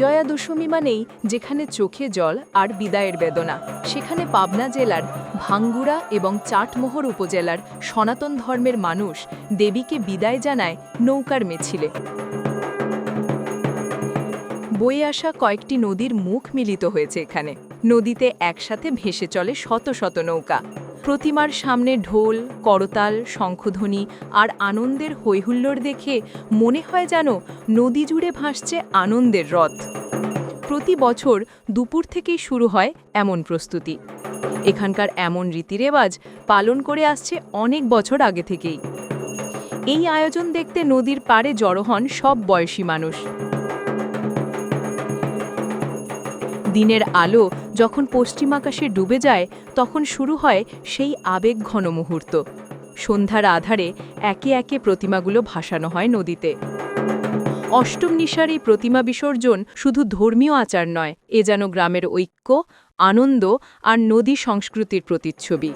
বিজয়া দশমী মানেই যেখানে চোখে জল আর বিদায়ের বেদনা, সেখানে পাবনা জেলার ভাঙ্গুড়া এবং চাটমোহর উপজেলার সনাতন ধর্মের মানুষ দেবীকে বিদায় জানায় নৌকার মিছিলে। বয়ে আসা কয়েকটি নদীর মুখ মিলিত হয়েছে এখানে। নদীতে একসাথে ভেসে চলে শত শত নৌকা। প্রতিমার সামনে ঢোল, করতাল, শঙ্খধ্বনি আর আনন্দের হৈহুল্লোড় দেখে মনে হয় যেন নদী জুড়ে ভাসছে আনন্দের রথ। প্রতি বছর দুপুর থেকেই শুরু হয় এমন প্রস্তুতি। এখানকার এমন রীতিরেওয়াজ পালন করে আসছে অনেক বছর আগে থেকেই। এই আয়োজন দেখতে নদীর পাড়ে জড়ো হন সব বয়সী মানুষ। দিনের আলো যখন পশ্চিম আকাশে ডুবে যায়, তখন শুরু হয় সেই আবেগ ঘন মুহূর্ত। সন্ধ্যার আধারে একে একে প্রতিমাগুলো ভাসানো হয় নদীতে। অষ্টম নিশার এই প্রতিমা বিসর্জন শুধু ধর্মীয় আচার নয়, এ যেন গ্রামের ঐক্য, আনন্দ আর নদী সংস্কৃতির প্রতিচ্ছবি।